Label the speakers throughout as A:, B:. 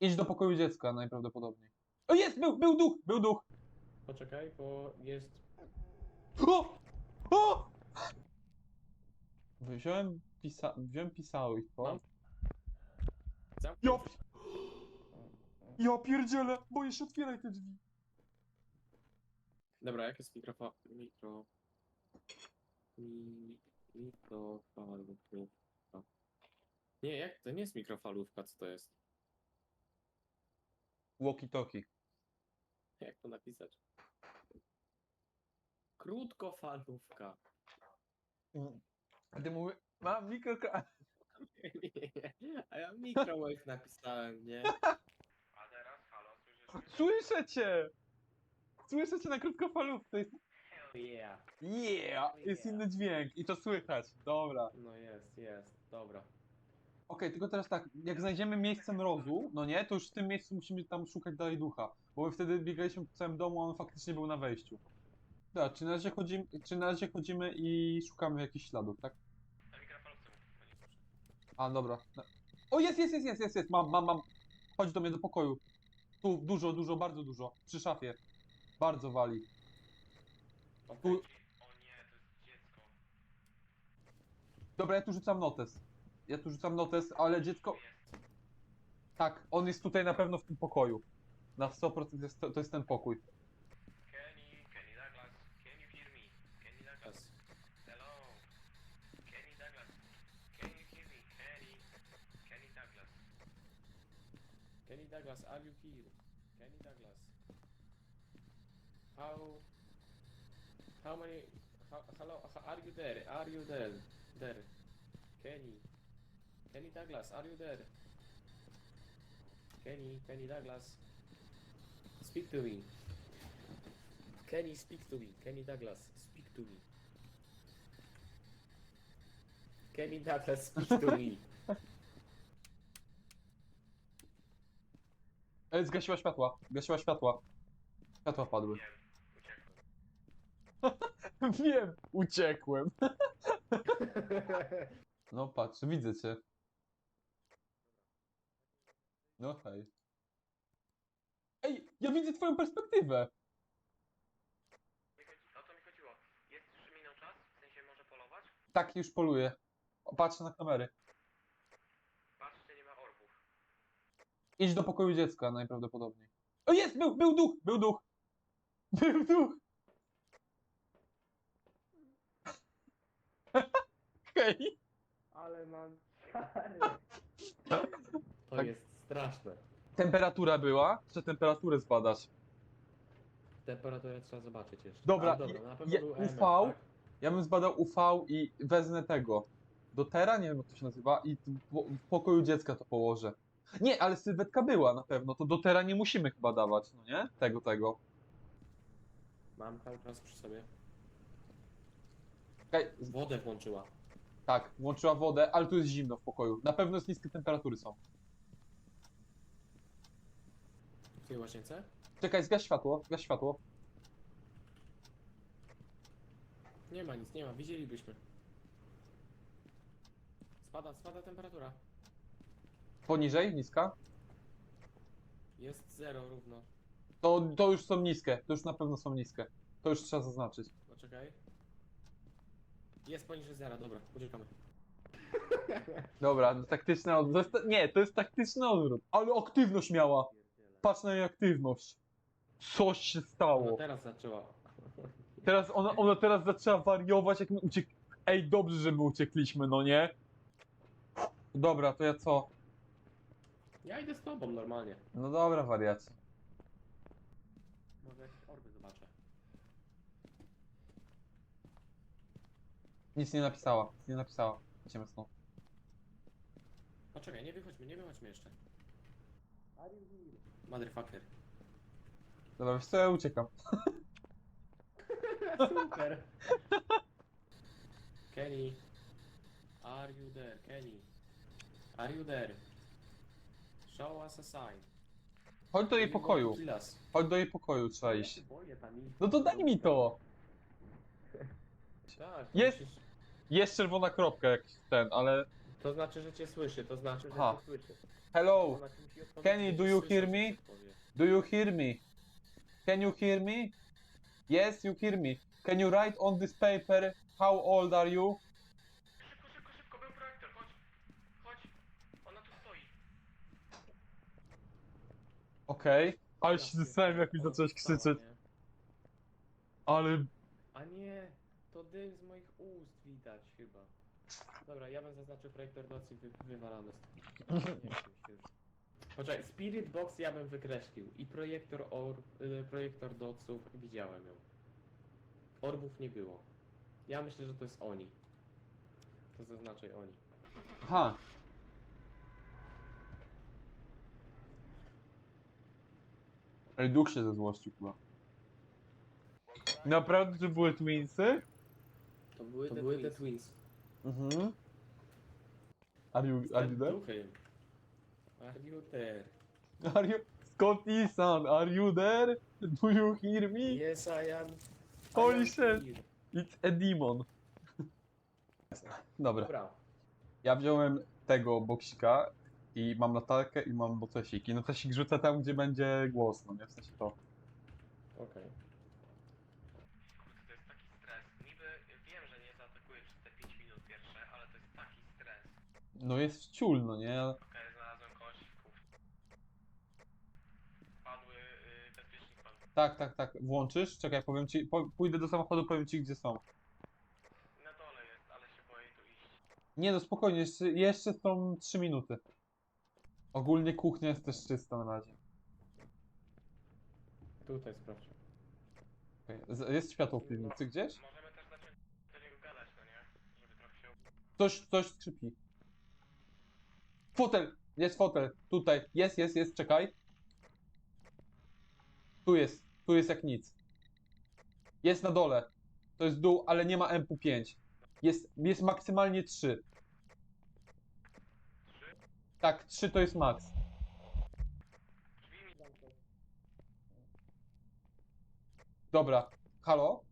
A: Idź do pokoju dziecka najprawdopodobniej. O jest! Był, był duch! Był duch!
B: Poczekaj, bo jest...
A: O! O! Wziąłem, pisa... Wziąłem pisałko.
B: Mam. Zamknij
A: Ja... Ja pierdzielę! Boję się, otwieraj te drzwi.
B: Dobra, jak jest mikrofon... Mikro... Mi... Mikrofalówka. Nie, jak to nie jest mikrofalówka, co to jest?
A: Walkie-talkie.
B: Jak to napisać? Krótkofalówka.
A: A ty mówisz, mam mikro...
B: A ja microwave napisałem, nie?
C: A teraz, halo, słyszysz?
A: Słyszę cię! Słyszę cię na krótkofalówce.
B: Yeah.
A: Yeah! Jest inny dźwięk i to słychać. Dobra.
B: No jest, jest, dobra.
A: Okej, tylko teraz tak, jak znajdziemy miejsce mrozu, no nie, to już w tym miejscu musimy tam szukać dalej ducha. Bo my wtedy biegaliśmy po całym domu, a on faktycznie był na wejściu. Dobra, czy na razie chodzimy, czy na razie chodzimy i szukamy jakichś śladów, tak?
C: Na.
A: A, dobra. No. O, jest, jest, jest, jest, jest, jest, mam, mam, mam. Chodź do mnie do pokoju. Tu, dużo, dużo, bardzo dużo. Przy szafie. Bardzo wali. Tu,
C: O nie, to jest dziecko.
A: dobra, ja tu rzucam notes. Ja tu rzucam notes, ale dziecko... Tak, on jest tutaj na pewno w tym pokoju. Na 100% jest to, to jest ten pokój.
C: Kenny, Kenny Douglas, can you hear me? Kenny Douglas, hello. Kenny Douglas, can you hear me? Kenny, Kenny Douglas.
B: Kenny Douglas, are you here? Kenny Douglas. How... How many... How, hello, are you there? Are you there? There. Kenny. Kenny Douglas, are you there? Kenny, Kenny Douglas. Speak to me. Kenny, speak to me. Kenny Douglas, speak to me. Kenny Douglas, speak to me.
A: E, zgasiła światła, zgasiła światła. Światła padły.
C: Wiem, uciekłem.
A: Wiem, uciekłem. No patrz, widzę cię. No hej. Ej, ja widzę twoją perspektywę.
C: Mi chodzi- O co mi chodziło? Jest, że minął czas? W sensie może polować?
A: Tak, już poluję. O, Patrzę na kamery.
C: Patrzcie, nie ma orbów.
A: Idź do pokoju dziecka najprawdopodobniej. O jest, był, był duch, był duch. Był duch. Hej.
B: Ale mam To
A: Tak.
B: jest straszne.
A: Temperatura była? Trzeba temperaturę zbadać.
B: Temperaturę trzeba zobaczyć jeszcze.
A: Dobra,
B: A, dobra na pewno
A: je-
B: był
A: UV?
B: EMF, tak?
A: Ja bym zbadał UV i wezmę tego. Do Tera, nie wiem jak to się nazywa, i po- w pokoju dziecka to położę. Nie, ale sylwetka była na pewno, to do Tera nie musimy chyba dawać, no nie? Tego, tego.
B: Mam cały czas przy sobie.
A: Czekaj, z-
B: Wodę włączyła.
A: tak, włączyła wodę, ale tu jest zimno w pokoju. Na pewno jest niskie temperatury są.
B: W tej łazience?
A: Czekaj, zgaś światło, zgaś światło.
B: Nie ma nic, nie ma. Widzielibyśmy. Spada, spada temperatura.
A: Poniżej, niska.
B: Jest zero równo.
A: To, to już są niskie, to już na pewno są niskie. To już trzeba zaznaczyć.
B: Poczekaj. Jest poniżej zera, dobra, uciekamy.
A: Dobra, taktyczny odwrót. Nie, to jest taktyczny odwrót. Ale aktywność miała. Patrz na jej aktywność. Coś się
B: Ona
A: stało.
B: teraz zaczęła.
A: Teraz ona, ona teraz zaczęła wariować, jak my uciek... Ej, dobrze, że my uciekliśmy, no nie? Dobra, to ja co?
B: Ja idę z tobą normalnie.
A: No dobra, wariacie.
B: Może jakieś orby zobaczę.
A: Nic nie napisała, nic nie napisała. Idziemy stąd.
B: Poczekaj, nie wychodźmy, nie wychodźmy jeszcze. Motherfucker.
A: Dobra, wiesz co, ja uciekam.
B: Super. Kenny. Are you there? Kenny. Are you there? Show us a sign.
A: Chodź do jej pokoju.
B: to kill us.
A: Chodź do jej pokoju, trzeba
B: Ja
A: iść.
B: się boję tam iść.
A: No to daj mi to!
B: Tak,
A: Jest-
B: musisz-
A: Jest czerwona kropka jak ten, ale...
B: To znaczy, że cię słyszy, to znaczy, że
A: Aha.
B: cię słyszy.
A: Hello, Kenny, do you hear me? do you hear me? Can you hear me? Yes, you hear me. Can you write on this paper how old are you?
C: Szybko, szybko, szybko, był projektor, chodź. Chodź. Ona tu stoi.
A: Okej. Ale się zastanawiam, jak mi zacząłeś krzyczeć. Ale...
B: A nie, to dym z moich ust widać chyba. Dobra, ja bym zaznaczył projektor docy wy, wywalamy stąd. Nie chcę mi się już. Poczekaj, Spirit Box ja bym wykreślił i projektor or, y, projektor doców widziałem ją. Orbów nie było. Ja myślę, że to jest oni. To zaznaczaj oni.
A: Aha. Ej, duch się zezłościł chyba. Naprawdę to były twinsy?
B: To były, to te, były te twins.
A: Mhm. Are you, are you there?
B: Duchy. Are you there?
A: Are you... Scotty son, are you there? Do you hear me?
B: Yes, I am.
A: Holy
B: I am
A: shit.
B: here.
A: It's a demon. Dobra,
B: Dobra.
A: ja wziąłem tego boksika i mam latarkę i mam notesik. I notesik rzucę tam, gdzie będzie głośno, nie? W sensie to.
B: Okej.
C: Kurde, to jest taki stres. Niby wiem, że nie zaatakuję przez te 5 minut pierwsze, ale to jest taki stres.
A: No jest ciul, no nie?
C: Okej, znalazłem kość w kuchni. Padły, yy, bezpiecznik padł.
A: Tak, tak, tak. Włączysz? Czekaj, powiem ci. Po, pójdę do samochodu, powiem ci, gdzie są.
C: Na dole jest, ale się boję tu iść.
A: Nie no, spokojnie, jeszcze, jeszcze są 3 minuty. Ogólnie kuchnia jest też czysta na razie.
B: Tutaj sprawdź.
A: Okej, z- Jest światło w piwnicy gdzieś?
C: Możemy też zacząć do niego gadać, no nie? Żeby trochę się...
A: Coś, coś skrzypi. Fotel! Jest fotel. Tutaj. Jest, jest, jest, czekaj. Tu jest. Tu jest jak nic. Jest na dole. To jest dół, ale nie ma MP5. Jest, jest maksymalnie 3. Tak, 3 to jest
C: zamknął.
A: Dobra. Halo?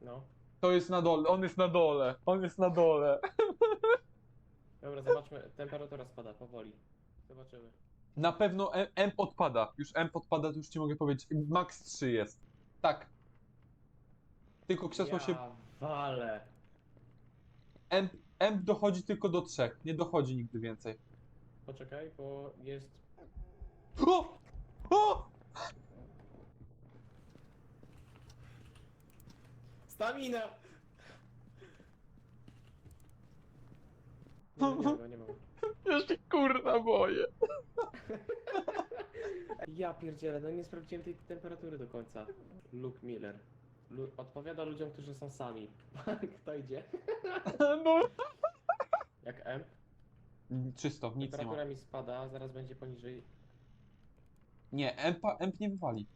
B: No.
A: To jest na dole. On jest na dole. On jest na dole.
B: Dobra, zobaczmy. Temperatura spada powoli. Zobaczymy.
A: Na pewno M, M odpada. Już M odpada, to już ci mogę powiedzieć. Max 3 jest. Tak. Tylko krzesło
B: ja
A: się
B: wale.
A: M, M dochodzi tylko do trzech, nie dochodzi nigdy więcej.
B: Poczekaj, bo jest...
A: O! O!
B: Stamina! Nie, nie ma nie ma go.
A: Ja się kurna boję.
B: Ja pierdzielę, no nie sprawdziłem tej temperatury do końca. Luke Miller. Lu odpowiada ludziom, którzy są sami. Kto idzie?
A: No.
B: Jak M?
A: Czysto, nic nie ma.
B: Temperatura mi spada, zaraz będzie poniżej.
A: Nie, M, M nie wywali.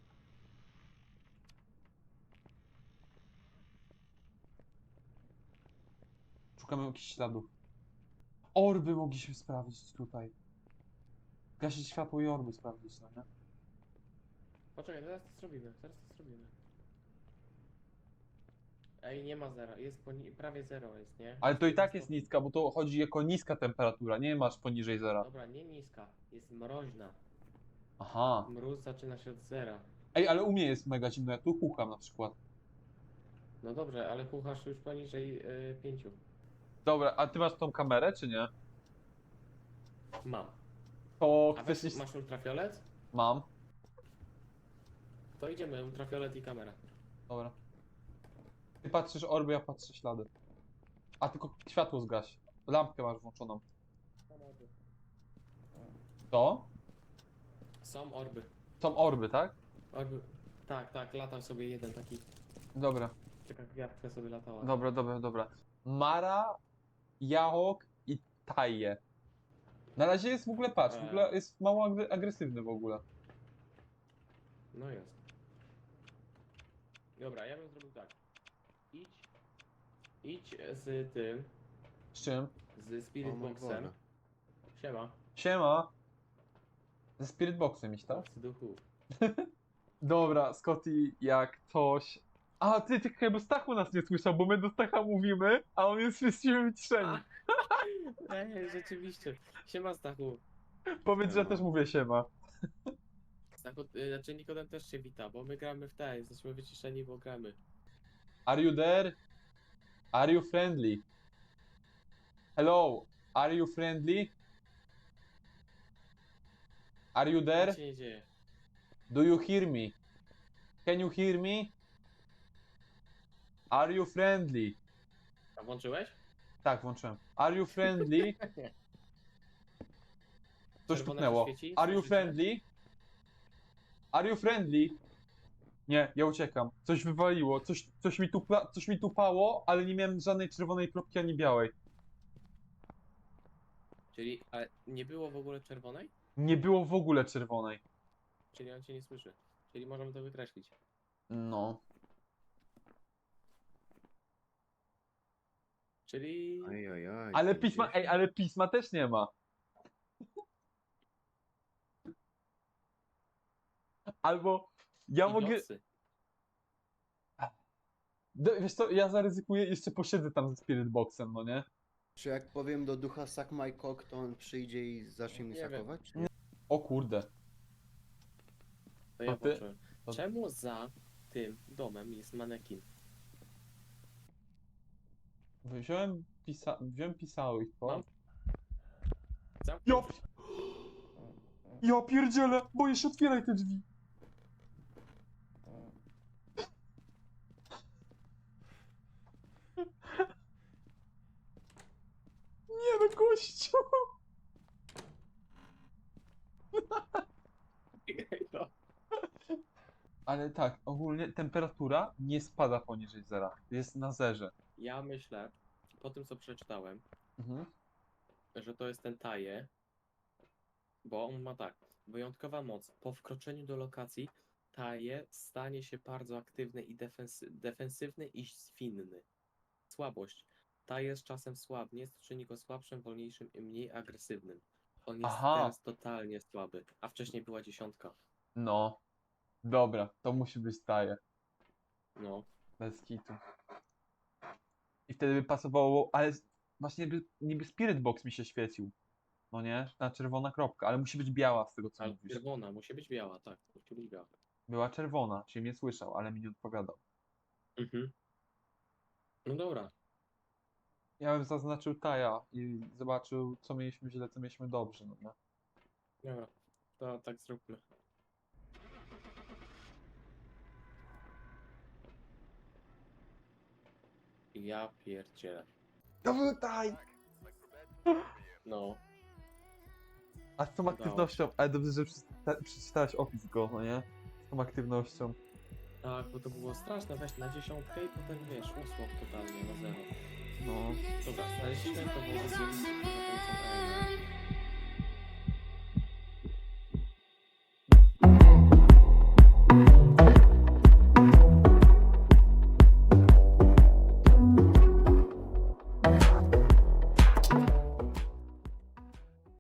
A: Szukamy jakichś śladów. Orby mogliśmy sprawdzić tutaj. Gasić światło i orby sprawdzić, no nie?
B: Poczekaj, zaraz to zrobimy, zaraz to zrobimy. Ej, nie ma zera, jest poni- prawie zero jest, nie?
A: Ale to i tak jest niska, bo to chodzi jako niska temperatura, nie masz poniżej zera.
B: Dobra, nie niska, jest mroźna.
A: Aha.
B: Mróz zaczyna się od zera.
A: Ej, ale u mnie jest mega zimno, ja tu chucham na przykład.
B: No dobrze, ale kuchasz już poniżej y, pięciu.
A: Dobra, a ty masz tą kamerę, czy nie?
B: Mam.
A: To
B: A
A: chcesz...
B: weź, masz ultrafiolet?
A: Mam.
B: To idziemy, ultrafiolet i kamera.
A: Dobra. Ty patrzysz orby, ja patrzę ślady. A tylko światło zgaś. Lampkę masz włączoną. To?
B: Są orby.
A: Są orby, tak?
B: Orby. Tak, tak, latał sobie jeden taki.
A: Dobra,
B: Taka gwiazdka sobie latała.
A: dobra, dobra, dobra. Mara, Jahok i Taje. Na razie jest w ogóle, patrz, w ogóle jest mało agre- agresywny w ogóle.
B: No jest. Dobra, ja bym zrobił tak. Idź. Idź z tym,
A: Z czym?
B: z Spirit
D: mój
B: Boxem.
D: Boże.
B: Siema.
A: Siema. Ze Spirit Boxem iść, tak?
B: Z duchu.
A: Dobra, Scotty, jak coś... A, ty, ty chyba Stachu nas nie słyszał, bo my do Stacha mówimy, a on jest wszyscy wyciszeni.
B: Ej, rzeczywiście. Siema Stachu.
A: Powiedz, że ja też mówię siema.
B: Zachod, y, znaczy Nikodem też się wita, bo my gramy w te, jesteśmy wyciszeni, bo gramy.
A: Are you there? Are you friendly? Hello, are you friendly? Are you there?
B: Nic się nie dzieje.
A: Do you hear me? Can you hear me? Are you friendly?
B: A włączyłeś?
A: Tak, włączyłem. Are you friendly? Coś
B: Czerwone
A: puknęło.
B: świeci?
A: Are you
B: Słyszycie?
A: friendly? Are you friendly? Nie, ja uciekam. Coś wywaliło, coś, coś, mi, tupla, coś mi tupało, ale nie miałem żadnej czerwonej kropki ani białej.
B: Czyli a nie było w ogóle czerwonej?
A: Nie było w ogóle czerwonej.
B: Czyli on cię nie słyszy. Czyli możemy to wykreślić.
A: No.
B: Czyli...
D: Oj, oj, oj.
A: Ale pisma, ej, ale pisma też nie ma. Albo ja
B: i
A: mogę.
B: nocy.
A: Do- Wiesz co, ja zaryzykuję, jeszcze posiedzę tam ze Spirit Boxem, no nie?
D: Czy jak powiem do ducha suck my cock, to on przyjdzie i zacznie mnie
B: Nie wiem.
D: sakować?
A: O kurde.
B: To ja
A: A ty-
B: włączyłem.
A: to-
B: Czemu za tym domem jest manekin?
A: Wziąłem, pisa... Wziąłem.
B: Zamknij
A: Ja,
B: drzwi.
A: ja pierdzielę, boję się, otwieraj te drzwi. Gościu.
B: No.
A: Ale tak, ogólnie temperatura nie spada poniżej zera. Jest na zerze.
B: Ja myślę, po tym co przeczytałem,
A: Mhm.
B: że to jest ten taje, bo on ma tak, wyjątkowa moc. Po wkroczeniu do lokacji taje stanie się bardzo aktywny i defensy defensywny i zwinny. Słabość. Taje z czasem słabnie, co czyni go słabszym, wolniejszym i mniej agresywnym. On jest
A: Aha.
B: teraz totalnie słaby, a wcześniej była dziesiątka.
A: No. Dobra, to musi być taje.
B: No,
A: Bez kitu. I wtedy by pasowało, ale właśnie by, niby Spirit Box mi się świecił. No nie? Ta czerwona kropka, ale musi być biała z tego co
B: ale
A: mówisz.
B: czerwona, musi być biała, tak, musi być biała.
A: Była czerwona, czyli mnie słyszał, ale mi nie odpowiadał.
B: Mhm. No dobra,
A: Ja bym zaznaczył Taja i zobaczył, co mieliśmy źle, co mieliśmy dobrze, no nie?
B: dobra, to tak zróbmy. Ja pierdzielę.
A: To był Taj!
B: No,
A: A z tą aktywnością, ale dobrze, że przeczyta- przeczytałeś opis go, no nie? Z tą aktywnością.
B: tak, bo to było straszne, weź na dziesiątkę i potem wiesz, usłop totalnie na zero.
A: No.
B: Dobra, znaleźliśmy to było